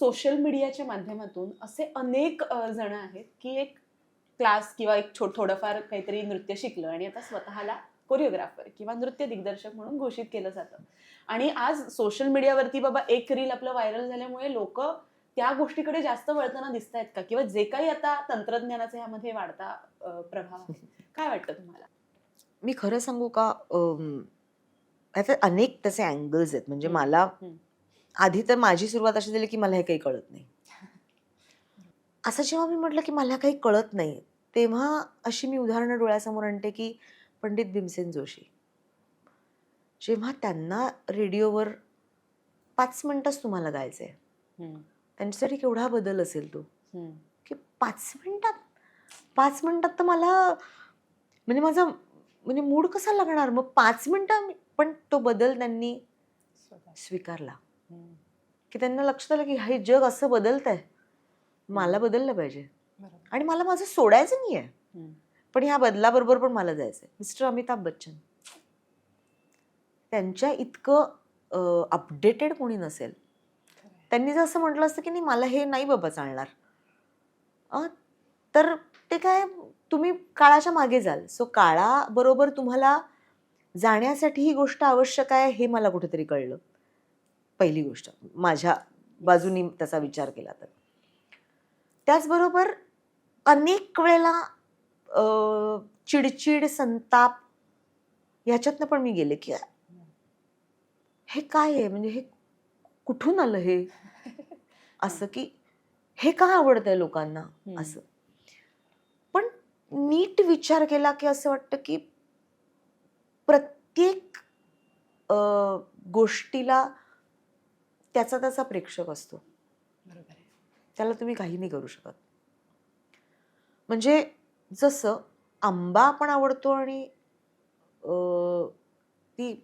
Social मीडियाच्या माध्यमातून असे अनेक जण आहेत की एक क्लास किंवा एक छो थोडंफार काहीतरी नृत्य शिकलं आणि आता स्वतःला कोरिओग्राफर किंवा नृत्य दिग्दर्शक म्हणून घोषित केलं जातं. आणि आज सोशल मीडियावरती बाबा एक रील आपलं व्हायरल झाल्यामुळे लोक त्या गोष्टीकडे जास्त वळताना दिसत आहेत का? किंवा जे काही आता तंत्रज्ञानाचा ह्यामध्ये वाढता प्रभाव आहे. काय वाटतं तुम्हाला? मी खरं सांगू का अनेक तसे अँगल्स आहेत. म्हणजे मला. आधी तर माझी सुरुवात अशी झाली की मला हे काही कळत नाही. असं जेव्हा मी म्हटलं की मला काही कळत नाही तेव्हा अशी मी उदाहरणं डोळ्यासमोर आणते की पंडित भीमसेन जोशी. जेव्हा त्यांना रेडिओवर पाच मिनिटच तुम्हाला गायचं आहे त्यांच्यासाठी केवढा बदल असेल तो? की पाच मिनिटात? पाच मिनिटात तर मला म्हणजे माझा म्हणजे मूड कसा लागणार? मग पाच मिनिटं पण तो बदल त्यांनी. स्वीकारला. की त्यांना लक्षात आलं की हे जग असं बदलत आहे मला बदललं पाहिजे. आणि मला माझं सोडायचं नाही आहे पण ह्या बदलाबरोबर पण मला जायचं आहे मिस्टर अमिताभ बच्चन. त्यांच्या इतकं अपडेटेड कोणी नसेल. त्यांनी जर असं म्हटलं असतं की नाही मला हे नाही बाबा चालणार. अं, तर ते काय तुम्ही काळाच्या मागे जाल. सो काळाबरोबर तुम्हाला जाण्यासाठी ही गोष्ट आवश्यक आहे हे मला कुठेतरी कळलं. पहिली गोष्ट. माझ्या बाजूनी त्याचा विचार केला तर. त्याचबरोबर अनेक वेळेला अं, चिडचिड संताप ह्याच्यातनं पण मी गेले की हे काय आहे? म्हणजे हे कुठून आलं हे? असं की हे का आवडतंय लोकांना. असं. पण नीट विचार केला की असं वाटतं की प्रत्येक अं, गोष्टीला त्याचा त्याचा प्रेक्षक असतो. बरोबर आहे. त्याला तुम्ही काही नाही करू शकत. म्हणजे जसं आंबा आपण आवडतो आणि ती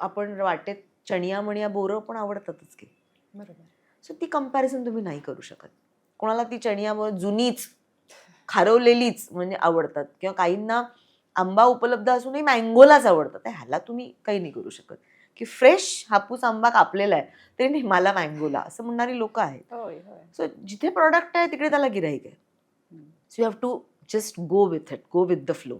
आपण वाटेत चणिया मणिया बोरं पण आवडतातच की. बरोबर. सो ती कंपॅरिझन तुम्ही नाही करू शकत. कोणाला ती चणिया बोर जुनीच खारवलेलीच म्हणजे आवडतात. किंवा काहींना आंबा उपलब्ध असूनही मँगोलाच आवडतात. ह्याला तुम्ही काही नाही करू शकत. की फ्रेश हापूस आंबा कापलेला आहे तरी नाही मला मँगोला असं म्हणणारी लोक आहेत. सो जिथे प्रॉडक्ट आहे तिकडे त्याला गिराईक आहे. So you have to just go with it go with the flow.